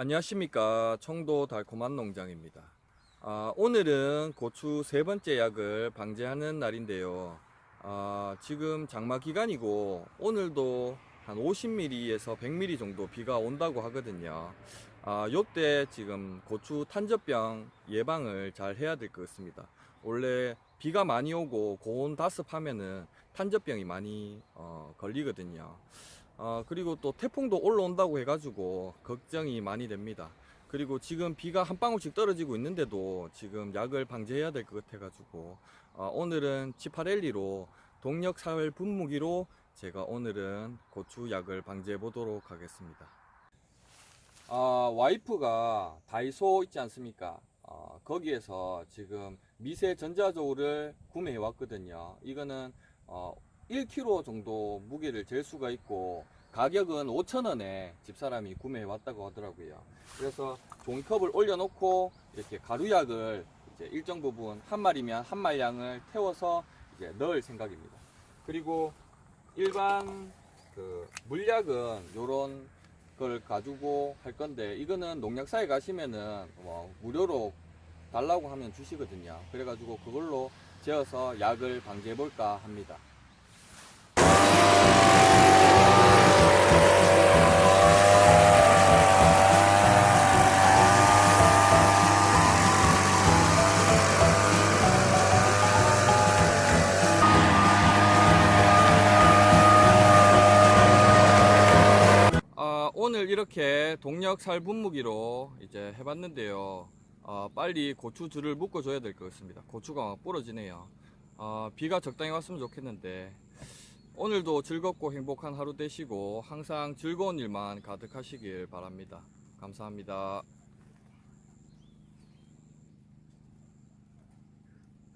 안녕하십니까. 청도 달콤한 농장입니다. 아, 오늘은 고추 세 번째 약을 방제하는 날인데요. 아, 지금 장마 기간이고 오늘도 한 50mm에서 100mm 정도 비가 온다고 하거든요. 아, 요때 지금 고추 탄저병 예방을 잘 해야 될 것 같습니다. 원래 비가 많이 오고 고온 다습하면은 탄저병이 많이 어, 걸리거든요 어, 그리고 또 태풍도 올라온다고 해가지고 걱정이 많이 됩니다. 그리고 지금 비가 한 방울씩 떨어지고 있는데도 지금 약을 방제해야 될 것 같아가지고 어, 오늘은 치파렐리로 동력 사활 분무기로 제가 오늘은 고추 약을 방제해 보도록 하겠습니다. 아, 와이프가 다이소 있지 않습니까? 어, 거기에서 지금 미세 전자저울을 구매해 왔거든요. 이거는 어, 1kg 정도 무게를 잴 수가 있고 가격은 5,000원에 집사람이 구매해 왔다고 하더라고요. 그래서 종이컵을 올려놓고 이렇게 가루약을 이제 일정 부분 한 마리면 한 말량을 태워서 이제 넣을 생각입니다. 그리고 일반 그 물약은 요런 걸 가지고 할 건데 이거는 농약사에 가시면은 뭐 무료로 달라고 하면 주시거든요. 그래가지고 그걸로 재어서 약을 방지해 볼까 합니다. 오늘 이렇게 동력 살 분무기로 이제 해봤는데요. 아, 빨리 고추 줄을 묶어 줘야 될 것 같습니다. 고추가 막 부러지네요. 아, 비가 적당히 왔으면 좋겠는데 오늘도 즐겁고 행복한 하루 되시고 항상 즐거운 일만 가득하시길 바랍니다. 감사합니다.